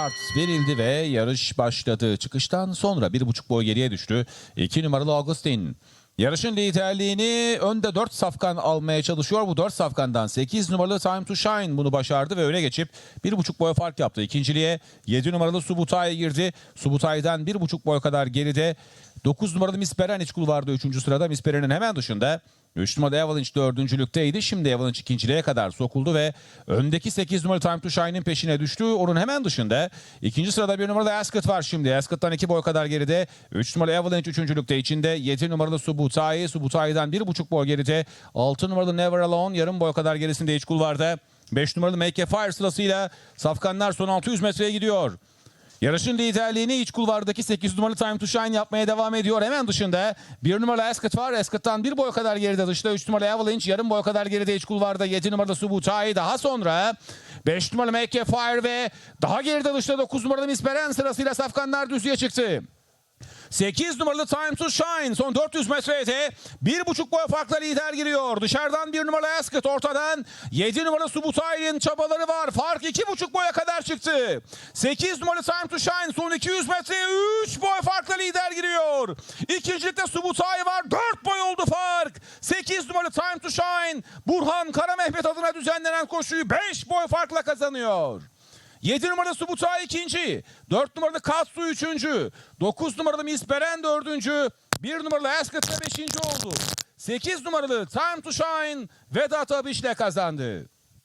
Start verildi ve yarış başladı. Çıkıştan sonra bir buçuk boy geriye düştü. 2 numaralı Augustin. Yarışın liderliğini önde 4 safkan almaya çalışıyor. Bu 4 safkandan 8 numaralı Time to Shine bunu başardı ve öne geçip 1,5 boy fark yaptı. İkinciliğe 7 numaralı Subutay girdi. Subutay'dan 1,5 boy kadar geride 9 numaralı Miss Beren iç kulvarda 3. sırada. Miss Beren'in hemen dışında 3 numaralı Avalanche dördüncülükteydi. Şimdi Avalanche ikinciliğe kadar sokuldu ve öndeki 8 numaralı Time to Shine'in peşine düştü. Onun hemen dışında ikinci sırada bir numaralı Ascot var şimdi. Ascot'tan 2 boy kadar geride. 3 numaralı Avalanche üçüncülükte içinde. 7 numaralı Subutai. Subutai'den 1,5 boy geride. 6 numaralı Never Alone yarım boy kadar gerisinde iç kulvarda. 5 numaralı Make a Fire sırasıyla Safkanlar son 600 metreye gidiyor. Yarışın liderliğini iç kulvardaki 8 numaralı Time to Shine yapmaya devam ediyor. Hemen dışında 1 numaralı Ascot var. Ascot'tan 1 boy kadar geride dışta 3 numaralı Avalanche yarım boy kadar geride iç kulvarda 7 numaralı Subutai. Daha sonra 5 numaralı Make Fire ve daha geride dışta 9 numaralı Miss Beren sırasıyla safkanlar düzlüğe çıktı. 8 numaralı Time to Shine son 400 metrede 1,5 boy farkla lider giriyor. Dışarıdan 1 numaralı Ascot ortadan 7 numaralı Subutay'ın çabaları var. Fark 2,5 boya kadar çıktı. 8 numaralı Time to Shine son 200 metreye 3 boy farkla lider giriyor. İkincilikte Subutay var. 4 boy oldu fark. 8 numaralı Time to Shine Burhan Karamehmet adına düzenlenen koşuyu 5 boy farkla kazanıyor. 7 numaralı Subutay ikinci. 4 numaralı Katsu üçüncü. 9 numaralı Miss Beren dördüncü. 1 numaralı Ascot da beşinci oldu. 8 numaralı Time to Shine Vedat Abiş'le kazandı.